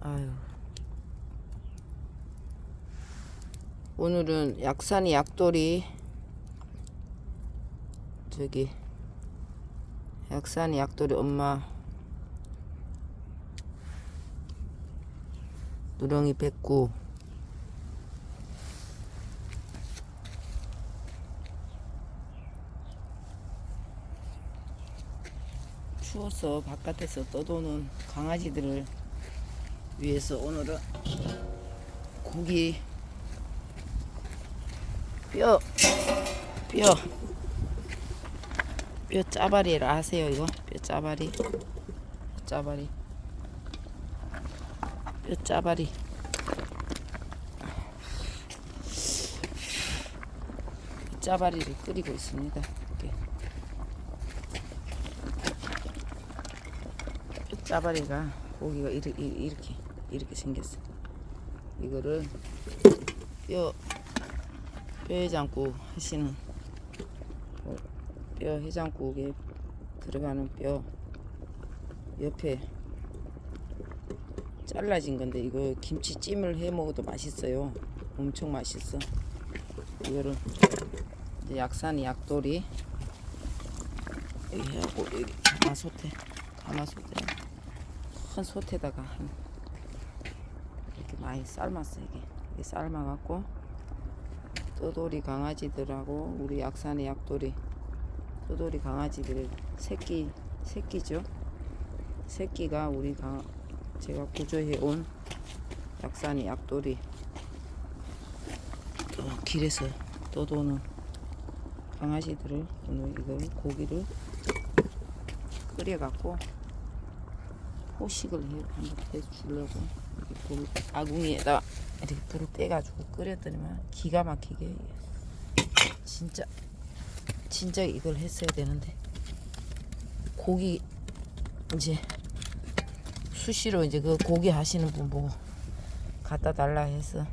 아유. 오늘은 약산이 약돌이. 저기 약산이 약돌이 엄마. 누렁이 뱉고. 추워서 바깥에서 떠도는 강아지들을 위해서 오늘은 고기 뼈, 뼈, 뼈 짜바리라 하세요 이거 뼈 짜바리, 뼈 짜바리, 뼈 짜바리. 짜바리를 끓이고 있습니다. 이렇게. 뼈 짜바리가 고기가 이렇게 이렇게 이렇게 생겼어. 이거를 뼈 뼈해장국 하시는 어, 뼈 해장국에 들어가는 뼈 옆에 잘라진 건데 이거 김치찜을 해 먹어도 맛있어요. 엄청 맛있어. 이거를 약산이 약돌이 여기 해갖고 여기 가마솥에 가마솥에 큰 솥에다가 한 많이 삶았어 이게. 이게 삶아갖고 떠돌이 강아지들하고 우리 약산의 약돌이 떠돌이 강아지들 새끼 새끼죠? 새끼가 우리 강 제가 구조해 온 약산의 약돌이. 어, 길에서 떠도는 강아지들을 오늘 이걸 고기를 끓여갖고 포식을 해, 한번 해주려고. 이렇게 불, 아궁이에다 이렇게 불을 떼가지고 끓였더니만 기가 막히게 진짜 진짜 이걸 했어야 되는데. 고기 이제 수시로 이제 그 고기 하시는 분 보고 갖다 달라 해서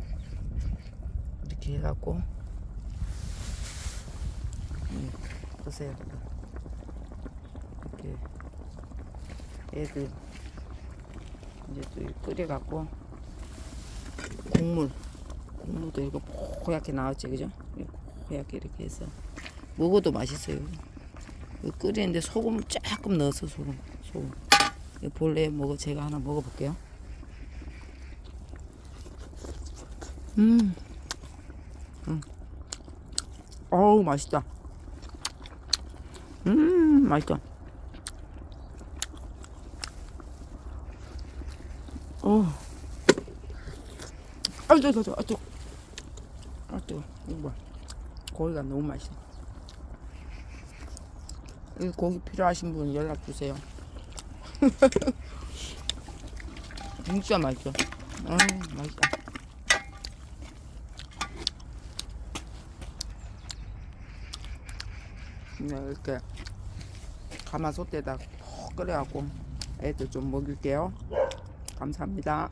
이렇게 해갖고. 음, 보세요 이렇게 애들 이제 또 끓여갖고 국물 국물도 이거 뽀얗게 나왔지 그죠? 뽀얗게 이렇게 해서 먹어도 맛있어요. 끓이는데 소금 조금 넣어서 소금 소금 본래 먹어 제가 하나 먹어볼게요. 음, 음, 어우 맛있다. 음 맛있다. 어. 아이고, 아이고, 아이고, 아이고, 이거 봐. 고기가 너무 맛있어. 이 고기 필요하신 분 연락 주세요. 진짜 맛있어. 아, 맛있다. 네, 이렇게 가마솥에다 푹 끓여갖고 애들 좀 먹일게요. 감사합니다.